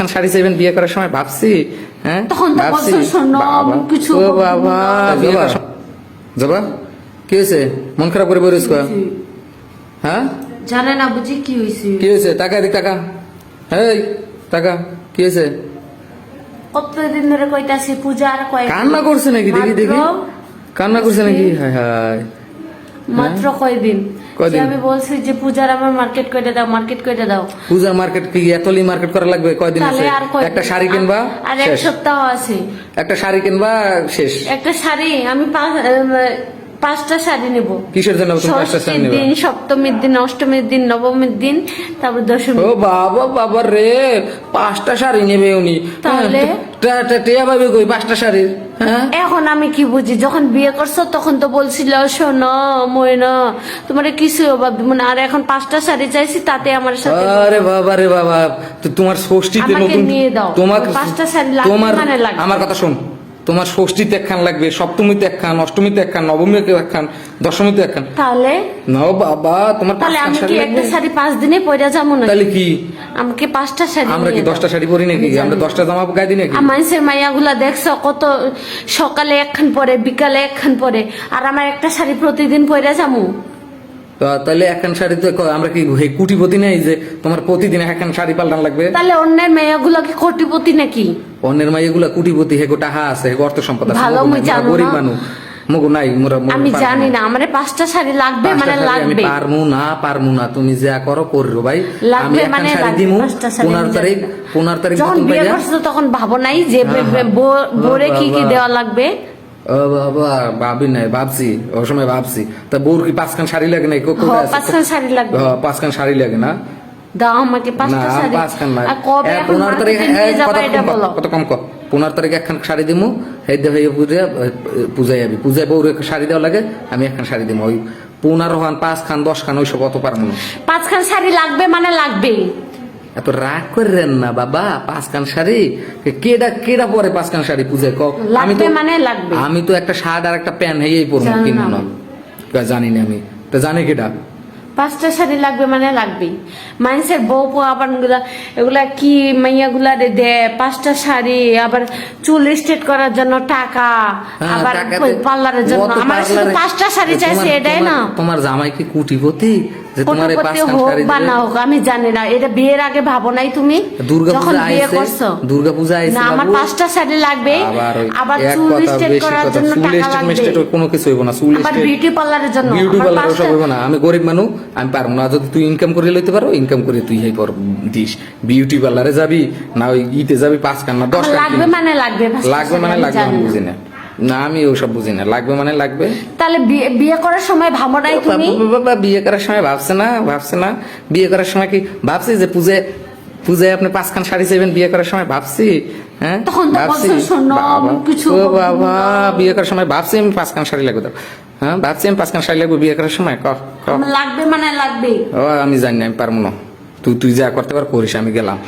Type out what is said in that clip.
পাঁচখান শাড়ি চাইবেন বিয়ে করার সময় ভাবছি হ্যাঁ? তখন তো ভাবছি। কিছু ও বাবা বিয়ে করার কি হয়েছে? মন খারাপ করে বেরোস হ্যাঁ? জানে না বুঝি কি হয়েছে। কি হয়েছে? টাকা দিক টাকা। এই টাকা কি হয়েছে? কতদিন ধরে কইতাছি পূজা আর কয়েক কান্না করছে নাকি? দেখি দেখি। কান্না করছে নাকি? হায় হায়। মাত্র কয়দিন কয়দিন? আমি বলছি যে পূজার আমার মার্কেট করে দাও মার্কেট করে দাও। পূজার মার্কেট কি এতলি মার্কেট করা লাগবে? কয়দিন আছে? তাহলে আর কয়দিন? একটা শাড়ি কিনবা? আর এক শেষ। সপ্তাহ আছে। একটা শাড়ি কিনবা? শেষ। একটা শাড়ি আমি পাঁচটা শাড়ি নেব। কিসের জন্য তুমি পাঁচটা শাড়ি ষষ্ঠীর দিন সপ্তমীর দিন অষ্টমীর দিন নবমীর দিন তারপর দশমী ও বাবা বাবা রে পাঁচটা শাড়ি নেবে উনি। তাহলে? টা- টা- টিয়া পাবে কই পাঁচটা শাড়ির? হ্যাঁ? এখন আমি কি বুঝি যখন বিয়ে করছ তখন তো বলছিল শোনো ময়না তোমার কিছু অভাব মানে আর এখন পাঁচটা শাড়ি চাইছি তাতে আমার সাথে আরে বাবা রে বাবা তোমার ষষ্ঠীতে নতুন নিয়ে দাও। তোমার পাঁচটা শাড়ি লাগবে মানে লাগবে। আমার কথা শোন। তোমার ষষ্ঠীতে একখান লাগবে সপ্তমীতে একখান অষ্টমীতে একখান নবমীতে একখান দশমীতে একখান তাহলে? না বাবা তোমার তাহলে আমি কি একটা শাড়ি পাঁচ দিনে পরে যাব না তাহলে কি? আমাকে পাঁচটা শাড়ি আমরা কি দশটা শাড়ি পরি নাকি? আমরা দশটা জামা গায়ে দিই নাকি? মানুষের মাইয়াগুলা দেখছ কত সকালে একখান পরে বিকালে একখান পরে আর আমার একটা শাড়ি প্রতিদিন পরে যাব? তাহলে একখান শাড়ি তো আমরা কি কুটিপতি নেই যে তোমার প্রতিদিন একখান শাড়ি পাল্টান লাগবে? তাহলে অন্যের মেয়েগুলো কি কোটিপতি নাকি? অন্যের মাইগুলা কুটিপতি হেগো টাহা আছে অর্থ সম্পদ আছে। ভালো মুই জানো গরিব। মানুষ মগো নাই মোরা আমি জানি না। আমার পাঁচটা শাড়ি লাগবে মানে লাগবে। পারমু না পারমু না তুমি যা করো করো ভাই। আমি মানে শাড়ি দিমু। পাঁচটা শাড়ি পনেরো আমি তারিখ জানি না। পনেরো তারিখ যখন বিয়ে করছ তখন ভাবো নাই যে। বোরে কি কি দেওয়া লাগবে। বাবা ভাবি নাই ভাবছি ও সময় ভাবছি। তা বউর কি পাঁচখান শাড়ি লাগে? পাঁচখান শাড়ি লাগবে। পাঁচখান শাড়ি লাগে না? দাও আমাকে পাঁচটা শাড়ি। পাঁচখান না এখন পনেরো তারিখ মার্কেটে নিয়ে এই, যাবা কত কম কর, বলো। কত কম পনেরো তারিখ একখান শাড়ি দিমু এই হয়ে পূজা পূজায় যাবি পূজায় বউর একটা শাড়ি দেওয়া লাগে আমি একখান শাড়ি দিমু। ওই পনেরো খান পাঁচ খান দশ খান ওইসব অত পারব না। পাঁচখান শাড়ি লাগবে মানে লাগবে এত রাগ করেন না বাবা পাঁচ খান শাড়ি কেডা কেডা পরে পাঁচ খান শাড়ি পুজোয় ক আমি তো মানে লাগবে। আমি তো একটা শার্ট আর একটা প্যান্ট হেয়েই পরবো কিনবো। না। জানি না আমি। তা জানি কেডা? পাঁচটা শাড়ি লাগবে মানে লাগবে মানুষের বউ পোয়াপানগুলা এগুলা কি মাইয়া গুলা রে দে পাঁচটা শাড়ি আবার চুল স্ট্রেট করার জন্য টাকা হ্যাঁ, আবার পার্লারের জন্য? আমার শুধু পাঁচটা শাড়ি চাইছে এটাই না। তোমার জামাই কি কুটিপতি? আমি জানি না এটা বিয়ের আগে ভাবো নাই তুমি? যখন বিয়ে করছ। না আমার পাঁচটা শাড়ি লাগবে আবার আবার চুল স্ট্রেট করার জন্য চুল টাকা লাগবে। কোনো কিছু হইব না চুল বিউটি পার্লারের জন্য বিউটি পার্লার সব হইব না আমি গরিব মানুষ আমি পারব না। যদি তুই ইনকাম করে লইতে পারো ইনকাম করে তুই হেই পর দিস। বিউটি পার্লারে যাবি না ওই ইতে যাবি পাঁচ খান না দশ লাগবে মানে লাগবে লাগবে মানে লাগবে আমি বুঝি না। না আমি ওসব বুঝি না। লাগবে মানে লাগবে। তাহলে বিয়ে- করার সময় ভাবো নাই তুমি? বাবা, বিয়ে করার সময় ভাবছে না ভাবছে না। বিয়ে করার সময় কি ভাবছি যে পুজে পূজায় আপনি পাঁচখান শাড়ি চাইবেন বিয়ে করার সময় ভাবছি? হ্যাঁ? তখন তো কিছু বাবা বিয়ে করার সময় ভাবছি আমি পাঁচখান শাড়ি লাগবে। হ্যাঁ ভাবছি আমি পাঁচখান শাড়ি লাগবে বিয়ে করার সময় ক। লাগবে মানে লাগবে ও আমি জানি না আমি পারব না। তুই তুই যা করতে পার করিস আমি গেলাম।